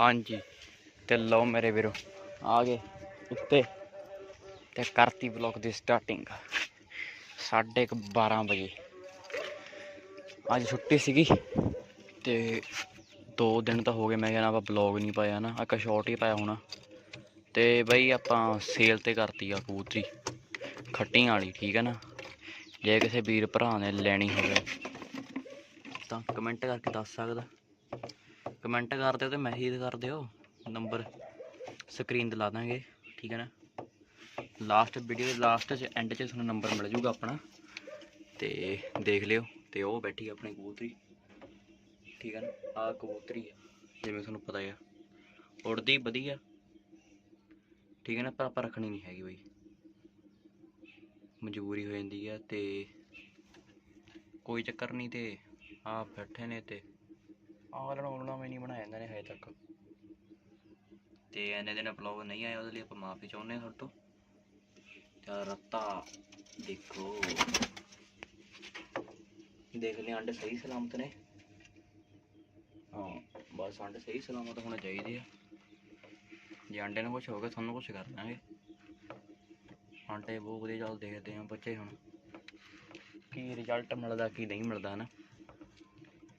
ਹਾਂਜੀ, ਤੇ ਲਓ ਮੇਰੇ ਵੀਰੋ, ਆ ਗਏ ਉੱਤੇ, ਤੇ ਕਰਤੀ ਬਲੌਗ ਦੀ ਸਟਾਰਟਿੰਗ ਸਾਢੇ ਕੁ 12 ਵਜੇ। ਅੱਜ ਛੁੱਟੀ ਸੀਗੀ, ਤੇ ਦੋ ਦਿਨ ਤਾਂ ਹੋ ਗਏ, ਮੈਂ ਕਹਿੰਦਾ ਆਪਾਂ ਬਲੌਗ ਨਹੀਂ ਪਾਇਆ ਨਾ, ਇੱਕ ਸ਼ਾਰਟ ਹੀ ਪਾਇਆ ਹੋਣਾ। ਤੇ ਬਈ ਆਪਾਂ ਸੇਲ ਤੇ ਕਰਤੀ ਆ ਕਬੂਤਰੀ, ਖੱਟੀਆਂ ਵਾਲੀ, ਠੀਕ ਹੈ ਨਾ? ਜੇ ਕਿਸੇ ਵੀਰ ਭਰਾ ਨੇ ਲੈਣੀ ਹੋਵੇ, ਤਾਂ ਕਮੈਂਟ ਕਰਕੇ ਦੱਸ ਸਕਦਾ। ਕਮੈਂਟ ਕਰ ਦਿਓ ਤੇ ਮੈਸੇਜ ਕਰ ਦਿਓ। ਨੰਬਰ ਸਕਰੀਨ ਤੇ ਲਾ ਦਾਂਗੇ, ਠੀਕ ਹੈ ਨਾ? ਲਾਸਟ ਵੀਡੀਓ ਦੇ ਲਾਸਟ ਚ ਐਂਡ ਚ ਤੁਹਾਨੂੰ ਨੰਬਰ ਮਿਲ ਜੂਗਾ ਆਪਣਾ। ਤੇ ਦੇਖ ਲਿਓ, ਤੇ ਉਹ ਬੈਠੀ ਆਪਣੀ ਕਬੂਤਰੀ। ਠੀਕ ਹੈ ਨਾ? ਆਹ ਕਬੂਤਰੀ ਆ, ਜਿਵੇਂ ਤੁਹਾਨੂੰ ਪਤਾ ਆ। ਉੜਦੀ ਵਧੀਆ। ਠੀਕ ਹੈ ਨਾ? ਪਰ ਆਪਾਂ ਰੱਖਣੀ ਨਹੀਂ ਹੈਗੀ ਬਈ। ਮਜਬੂਰੀ ਹੋ ਜਾਂਦੀ ਆ ਤੇ ਕੋਈ ਚੱਕਰ ਨਹੀਂ ਤੇ ਆ ਬੈਠੇ ਨੇ ਤੇ ਆਹ ਲੜਾਉਣਾ ਮੈਂ ਨਹੀਂ ਬਣਾਇਆ ਇਹਨਾਂ ਨੇ ਹਜੇ ਤੱਕ। ਤੇ ਇਹਨੇ ਦਿਨ ਬਲੌਗ ਨਹੀਂ ਆਇਆ ਉਹਦੇ ਲਈ ਆਪਾਂ ਮਾਫੀ ਚਾਹੁੰਦੇ ਹਾਂ ਤੁਹਾਡੇ ਤੋਂ। ਤੇ ਰੱਤਾ ਦੇਖੋ। ਦੇਖਦੇ ਹਾਂ ਅੰਡੇ ਸਹੀ ਸਲਾਮਤ ਨੇ। ਹਾਂ। ਬਸ ਅੰਡੇ ਸਹੀ ਸਲਾਮਤ ਹੋਣੇ ਚਾਹੀਦੇ ਆ। ਜੇ ਅੰਡੇ ਨੂੰ ਕੁਝ ਹੋ ਗਿਆ ਤੁਹਾਨੂੰ ਕੁਝ ਕਰ ਦਾਂਗੇ। ਆਂਡੇ ਬਹੁਤ ਵਧੀਆ ਚੱਲ ਦੇਖਦੇ ਆ ਬੱਚੇ ਹੁਣ। ਕੀ ਰਿਜ਼ਲਟ ਮਿਲਦਾ ਕੀ ਨਹੀਂ ਮਿਲਦਾ ਨਾ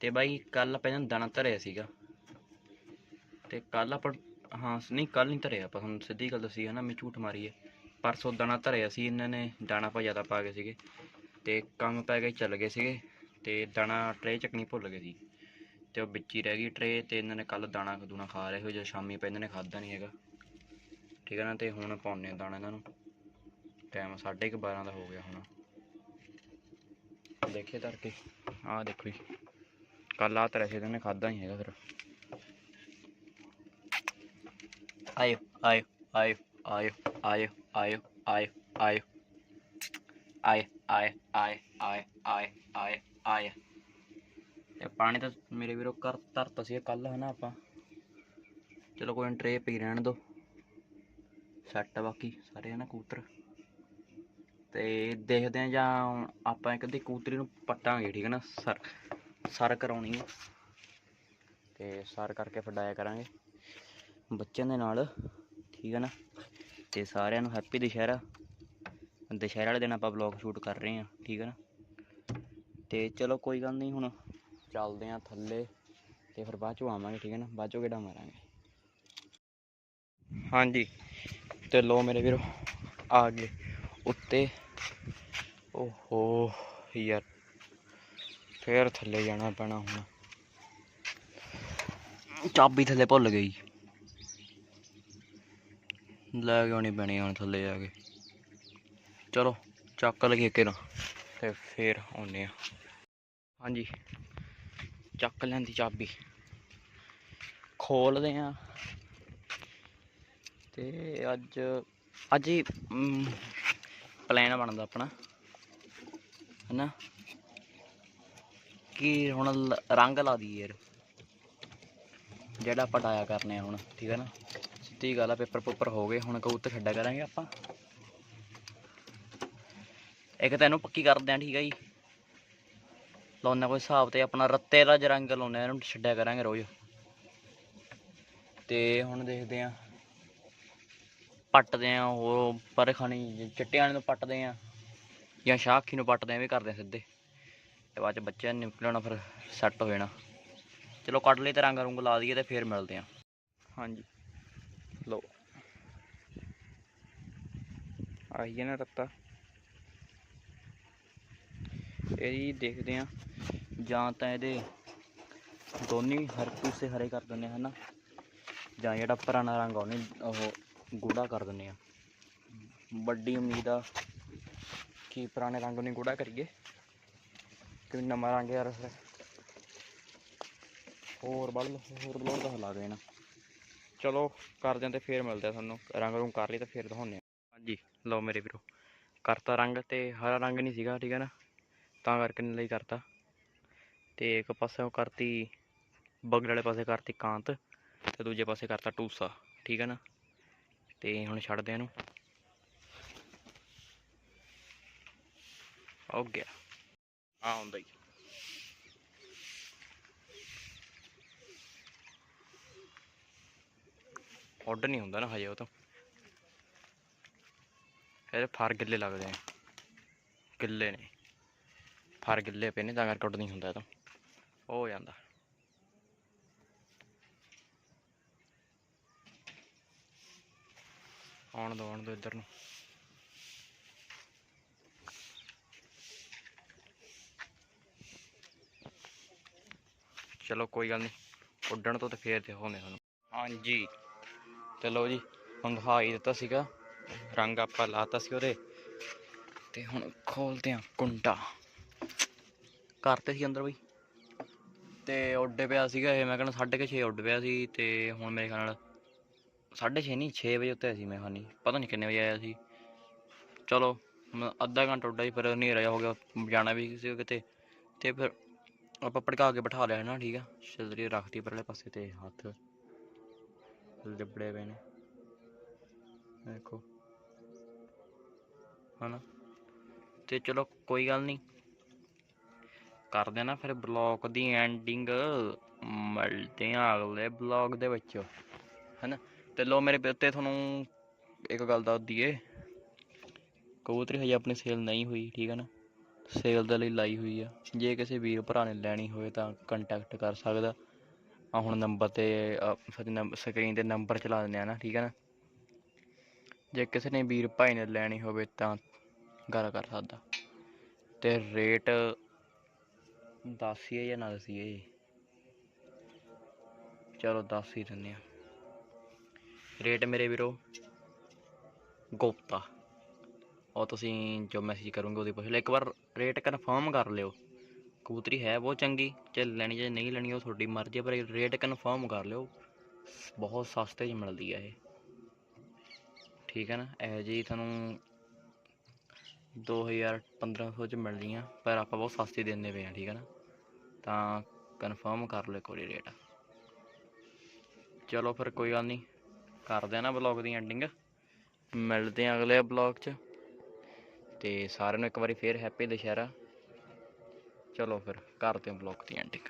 ਤੇ ਬਾਈ ਕੱਲ ਪਹਿਲਾਂ ਦਾਣਾ ਧਰਿਆ ਸੀਗਾ। ਤੇ ਕੱਲ ਆਪਾਂ, ਹਾਂ ਨਹੀਂ ਕੱਲ ਨਹੀਂ ਧਰਿਆ ਆਪਾਂ ਤੁਹਾਨੂੰ ਸਿੱਧੀ ਗੱਲ ਦੱਸੀ ਹੈ ਨਾ ਮੈਂ ਝੂਠ ਮਾਰੀ ਹੈ। ਪਰਸੋਂ ਦਾਣਾ ਧਰਿਆ ਸੀ, ਇਹਨਾਂ ਨੇ ਦਾਣਾ ਪਾ ਜ਼ਿਆਦਾ ਪਾ ਗਏ ਸੀਗੇ। ਤੇ ਕੰਮ ਪੈ ਗਏ ਚੱਲ ਗਏ ਸੀਗੇ, ਤੇ ਦਾਣਾ ਟਰੇ ਚੱਕਣੀ ਭੁੱਲ ਗਏ ਸੀ। ਤੇ ਉਹ ਵਿੱਚ ਹੀ ਰਹਿ ਗਈ ਟਰੇ, ਤੇ ਇਹਨਾਂ ਨੇ ਕੱਲ ਦਾਣਾ ਦੂਣਾ ਖਾ ਰਹੇ ਹੋ ਜਾਂ ਸ਼ਾਮੀ ਪੈ ਇਹਨਾਂ ਨੇ ਖਾਦਾ ਨਹੀਂ ਹੈਗਾ। ਠੀਕ ਹੈ ਨਾ, ਤੇ ਹੁਣ ਪਾਉਂਦੇ ਆ ਦਾਣਾ ਇਹਨਾਂ ਨੂੰ। ਟਾਈਮ 12:30 ਦਾ ਹੋ ਗਿਆ ਹੁਣ। ਦੇਖੇ ਧਰ ਕੇ। ਆਹ ਦੇਖੋ ਜੀ। ਕੱਲ ਆ ਤਰ੍ਹਾਂ ਸੀ ਇਹਨਾਂ ਨੇ ਖਾਦਾ ਨਹੀਂ ਹੈਗਾ ਫਿਰ। ਆਇਓ ਆਇਓ ਆਇਓ ਆਇਓ ਆਇਓ ਆਇਓ ਆਇਓ ਆਇਓ। ਆਏ ਆਏ ਆਏ ਆਏ ਆਏ ਆਏ ਆਏ। ਤੇ ਪਾਣੀ ਤਾਂ ਮੇਰੇ ਵੀਰੋ ਕਰ ਧਰਤਾ ਸੀ ਕੱਲ ਹਨਾ ਆਪਾਂ। ਚਲੋ ਕੋਈ ਟਰੇ ਪੀ ਰਹਿਣ ਦੋ। ਸੈੱਟ ਬਾਕੀ ਸਾਰੇ ਹਨਾ ਕੂਤਰ ਤੇ ਦੇਖਦੇ ਆ ਜਾਂ ਆਪਾਂ ਇੱਕ ਅੱਧੀ ਕੂਤਰੀ ਨੂੰ ਪੱਟਾਂਗੇ, ਠੀਕ ਹੈ ਨਾ, ਸਰ? ਸਰ ਕਰਾਉਣੀ ਆ। ਤੇ ਸਰ ਕਰਕੇ ਫਡਾਇਆ ਕਰਾਂਗੇ। ਬੱਚਿਆਂ ਦੇ ਨਾਲ, ਠੀਕ ਹੈ ਨਾ? ਤੇ ਸਾਰਿਆਂ ਨੂੰ ਹੈਪੀ ਦੁਸ਼ਹਿਰਾ। ਦੁਸ਼ਹਿਰਾ ਵਾਲੇ ਦਿਨ ਆਪਾਂ ਵਲੌਗ ਸ਼ੂਟ ਕਰ ਰਹੇ ਹਾਂ ਠੀਕ ਹੈ ਨਾ? ਤੇ ਚਲੋ ਕੋਈ ਗੱਲ ਨਹੀਂ, ਹੁਣ ਚੱਲਦੇ ਹਾਂ ਥੱਲੇ। ਤੇ ਫਿਰ ਬਾਅਦ ਚੋਂ ਆਵਾਂਗੇ, ਠੀਕ ਹੈ ਨਾ? ਬਾਅਦ ਚੋਂ ਕਿਹੜਾ ਮਾਰਾਂਗੇ। ਹਾਂਜੀ। ਤੇ ਲੋ ਮੇਰੇ ਵੀਰੋ, ਆ ਗਏ ਉੱਤੇ। ਓਹੋ, ਯਾਰ। ਫੇਰ ਥੱਲੇ ਜਾਣਾ ਪੈਣਾ ਹੁਣ। ਚਾਬੀ ਥੱਲੇ ਭੁੱਲ ਗਈ। ਲੈ ਕੇ ਆਉਣੀ ਪੈਣੀ ਹੁਣ ਥੱਲੇ ਜਾ ਕੇ। ਚਲੋ ਚੱਕ ਲਈਏ ਕੇ ਨਾ। ਤੇ ਫੇਰ ਆਉਨੇ ਆ। ਹਾਂਜੀ ਚੱਕ ਲੈਂਦੀ ਚਾਬੀ। ਖੋਲਦੇ ਆ। ਤੇ ਅੱਜ ਅੱਜ ਹੀ ਪਲਾਨ ਬਣਦਾ ਆਪਣਾ। ਹੈਨਾ? ਕੀ ਹੁਣ ਰੰਗ ਲਾ ਦੀ ਯਾਰ। ਜਿਹੜਾ ਆਪਾਂ ਡਾਇਆ ਕਰਨੇ ਆ ਹੁਣ, ਠੀਕ ਹੈ ਨਾ? ਸਿੱਧੀ ਗੱਲ ਆ, ਪੇਪਰ ਪੂਪਰ ਹੋ ਗਏ, ਹੁਣ ਕਬੂਤਰ ਛੱਡਿਆ ਕਰਾਂਗੇ ਆਪਾਂ। ਇੱਕ ਤਾਂ ਇਹਨੂੰ ਪੱਕੀ ਕਰਦੇ ਆ, ਠੀਕ ਹੈ ਜੀ। ਲਾਉਣਾ ਕੋਈ ਹਿਸਾਬ ਤੇ ਆਪਣਾ ਰੱਤੇ ਦਾ ਜ ਰੰਗ ਲਾਉਣਾ ਇਹਨੂੰ ਛੱਡਿਆ ਕਰਾਂਗੇ ਰੋਜ਼। ਤੇ ਹੁਣ ਦੇਖਦੇ ਆ। ਪੱਟਦੇ ਆ ਹੋਰ ਪਰ ਖਾਣੀ, ਚਿੱਟੇ ਵਾਲੇ ਨੂੰ ਪੱਟਦੇ ਆ। ਜਾਂ ਸ਼ਾਖੀ ਨੂੰ ਪੱਟਦੇ ਆ ਵੀ ਕਰਦੇ ਸਿੱਧੇ। ਤੇ ਬਾਅਦ ਚ ਬੱਚਿਆਂ ਨੇ ਨਿਕਲਣਾ ਫਿਰ ਸੈੱਟ ਹੋ ਜਾਣਾ। ਚਲੋ ਕੱਢ ਲਈ ਤੇ ਰੰਗ ਰੁੰਗ ਲਾ ਦਈਏ ਤੇ ਫੇਰ ਮਿਲਦੇ ਆ ਹਾਂਜੀ। ਲਓ। ਆਈ ਹੈ ਨਾ ਰੱਤਾ। ਇਹ ਦੇਖਦੇ ਆ ਜਾਂ ਤਾਂ ਇਹਦੇ ਦੋਨੀ ਹਰ ਪੂਸੇ ਹਰੇ ਕਰ ਦਿੰਦੇ ਆ ਹਨਾ? ਜਾਂ ਜਿਹੜਾ ਪੁਰਾਣਾ ਰੰਗ ਆ, ਉਹਨੇ ਉਹ ਗੂੜਾ ਕਰ ਦਿੰਦੇ ਆ ਵੱਡੀ ਉਮੀਦ ਆ ਕਿ ਪੁਰਾਣੇ ਰੰਗ ਨੂੰ ਗੂੜਾ ਕਰੀਏ। ਕਿ ਨਵਾਂ ਰੰਗ ਯਾਰ ਫਿਰ। ਹੋਰ ਬਲ ਹੋਰ ਬਲੋਰ ਦਾ ਲਾ ਦੇਣਾ। ਚਲੋ ਕਰਦੇ ਆਂ ਤੇ ਫੇਰ ਮਿਲਦੇ ਆ ਤੁਹਾਨੂੰ। ਰੰਗ ਰੂੰਗ ਕਰ ਲਈ ਤਾਂ ਫੇਰ ਦਿਖਾਉਂਦੇ ਆ। ਹਾਂਜੀ, ਲਓ ਮੇਰੇ ਵੀਰੋ, ਕਰਤਾ ਰੰਗ ਤੇ ਹਰਾ ਰੰਗ ਨਹੀਂ ਸੀਗਾ, ਠੀਕ ਹੈ ਨਾ? ਤਾਂ ਕਰਕੇ ਨਹੀਂ ਲਈ ਕਰਤਾ। ਤੇ ਇੱਕ ਪਾਸੇ ਉਹ ਕਰਤੀ, ਬਗਲ ਵਾਲੇ ਪਾਸੇ ਕਰਤੀ ਕਾਂਤ ਤੇ ਦੂਜੇ ਪਾਸੇ ਕਰਤਾ ਟੂਸਾ, ਠੀਕ ਹੈ ਨਾ? ਤੇ ਹੁਣ ਛੱਡਦੇ ਆ ਇਹਨੂੰ। ਹੋ ਗਿਆ ਆ ਹੁੰਦਾ ਹੀ। ਉੱਡ ਨਹੀਂ ਹੁੰਦਾ ਨਾ ਹਜੇ ਉਹ ਤੋਂ। ਇਹਦੇ ਫਰ ਗਿੱਲੇ ਲੱਗਦੇ ਆ। ਗਿੱਲੇ ਨੇ। ਫਰ ਗਿੱਲੇ ਪਏ ਨੇ ਤਾਂ ਕਰਕੇ ਉੱਡ ਨਹੀਂ ਹੁੰਦਾ ਇਹ ਤਾਂ। ਉਹ ਹੋ ਜਾਂਦਾ। ਆਉਣ ਦੋ ਆਉਣ ਦੋ ਇੱਧਰ ਨੂੰ। ਚਲੋ ਕੋਈ ਗੱਲ ਨਹੀਂ, ਉੱਡਣ ਤੋਂ ਤੇ ਫੇਰ ਦਿਖਾਉਂਦੇ ਤੁਹਾਨੂੰ। ਹਾਂਜੀ, ਤੇ ਲਓ ਜੀ ਹੁਣ ਦਿੱਤਾ ਸੀਗਾ, ਰੰਗ ਆਪਾਂ ਲਾਤਾ ਸੀ ਉਹਦੇ। ਤੇ ਹੁਣ ਖੋਲਦੇ ਆ ਕੁੰਡਾ। ਕਰਤੇ ਸੀ ਅੰਦਰ ਬਈ। ਤੇ ਉੱਡੇ ਪਿਆ ਸੀਗਾ ਇਹ, ਮੈਂ ਕਹਿੰਦਾ 6:30 ਉੱਡ ਪਿਆ ਸੀ, ਤੇ ਹੁਣ ਮੇਰੇ ਖਿਆਲ ਨਾਲ 6:30 ਨਹੀਂ 6 ਵਜੇ ਉੱਤੇ ਸੀ ਮੈਂ ਖਾਨੀ ਪਤਾ ਨਹੀਂ ਕਿੰਨੇ ਵਜੇ ਆਇਆ ਸੀ। ਚਲੋ ਅੱਧਾ ਘੰਟਾ ਉੱਡਾ ਜੀ ਫਿਰ ਹਨੇਰਾ ਜਿਹਾ ਹੋ ਗਿਆ, ਜਾਣਾ ਵੀ ਸੀ ਕਿਤੇ। ਤੇ ਫਿਰ ਆਪਾਂ ਭੜਕਾ ਕੇ ਬਿਠਾ ਲਿਆ ਨਾ, ਠੀਕ ਆ? ਛਤਰੀ ਰੱਖਤੀ ਪਰਲੇ ਪਾਸੇ ਤੇ, ਹੱਥ ਲਿਬੜੇ ਪਏ ਨੇ। ਦੇਖੋ। ਹਨਾ? ਤੇ ਚਲੋ, ਕੋਈ ਗੱਲ ਨਹੀਂ ਕਰਦੇ ਆ ਨਾ ਫਿਰ ਬਲੌਗ ਦੀ ਐਂਡਿੰਗ। ਮਿਲਦੇ ਆ ਅਗਲੇ ਬਲੌਗ ਦੇ ਵਿੱਚ। ਹਨਾ? ਤੇ ਲੋ ਮੇਰੇ ਉੱਤੇ ਤੁਹਾਨੂੰ ਇੱਕ ਗੱਲ ਦੱਸ ਦਈਏ। ਕਬੂਤਰੀ ਹਜੇ ਆਪਣੀ ਸੇਲ ਨਹੀਂ ਹੋਈ, ਠੀਕ ਹੈ ਨਾ? ਸੇਲ ਦੇ ਲਈ ਲਾਈ ਹੋਈ ਆ। ਜੇ ਕਿਸੇ ਵੀਰ ਭਰਾ ਨੇ ਲੈਣੀ ਹੋਵੇ ਤਾਂ ਕੰਟੈਕਟ ਕਰ ਸਕਦਾ। ਆ ਹੁਣ ਨੰਬਰ ਤੇ ਸਕਰੀਨ ਤੇ ਨੰਬਰ ਚਲਾ ਦਿੰਦੇ ਆ ਨਾ, ਠੀਕ ਹੈ ਨਾ? ਜੇ ਕਿਸੇ ਨੇ ਵੀਰ ਭਾਈ ਨੇ ਲੈਣੀ ਹੋਵੇ ਤਾਂ ਗੱਲ ਕਰ ਸਕਦਾ। ਤੇ ਰੇਟ ਦੱਸੀਏ ਜਾਂ ਨਾ ਦੱਸੀਏ ਚਲੋ ਦੱਸ ਹੀ ਦਿੰਦੇ ਆ। ਰੇਟ ਮੇਰੇ ਵੀਰੋ ਗੁਪਤਾ। ਉਹ ਤੁਸੀਂ ਜੋ ਮੈਸੇਜ ਕਰੋਗੇ ਉਹਦੀ ਪੁੱਛ ਲਿਓ। ਇੱਕ ਵਾਰ ਰੇਟ ਕਨਫਰਮ ਕਰ ਲਿਓ। ਕਬੂਤਰੀ ਹੈ ਬਹੁਤ ਚੰਗੀ, ਜੇ ਲੈਣੀ ਜੇ ਨਹੀਂ ਲੈਣੀ ਉਹ ਤੁਹਾਡੀ ਮਰਜ਼ੀ ਹੈ, ਪਰ ਰੇਟ ਕਨਫਰਮ ਕਰ ਲਿਓ। ਬਹੁਤ ਸਸਤੇ 'ਚ ਮਿਲਦੀ ਹੈ ਇਹ। ਠੀਕ ਹੈ ਨਾ? ਇਹ ਜੀ ਤੁਹਾਨੂੰ 2000 1500 ਚ ਮਿਲਦੀਆਂ, ਪਰ ਆਪਾਂ ਬਹੁਤ ਸਸਤੀ ਦਿੰਦੇ ਪਏ ਆ ਠੀਕ ਹੈ ਨਾ? ਤਾਂ ਕਨਫਰਮ ਕਰ ਲਿਓ ਕੋਈ ਰੇਟ ਚਲੋ ਫਿਰ ਕੋਈ ਗੱਲ ਨਹੀਂ। ਕਰਦੇ ਆ ਨਾ ਬਲੌਗ ਦੀ ਐਂਡਿੰਗ ਮਿਲਦੇ ਆ ਅਗਲੇ ਬਲੌਗ 'ਚ। ਤੇ ਸਾਰਿਆਂ ਨੂੰ ਇੱਕ ਵਾਰੀ ਫੇਰ ਹੈਪੀ ਦੁਸ਼ਹਿਰਾ। ਚਲੋ ਫਿਰ, ਕਰਦੇ ਆ ਬਲੌਗ ਦੀ ਐਂਡਿੰਗ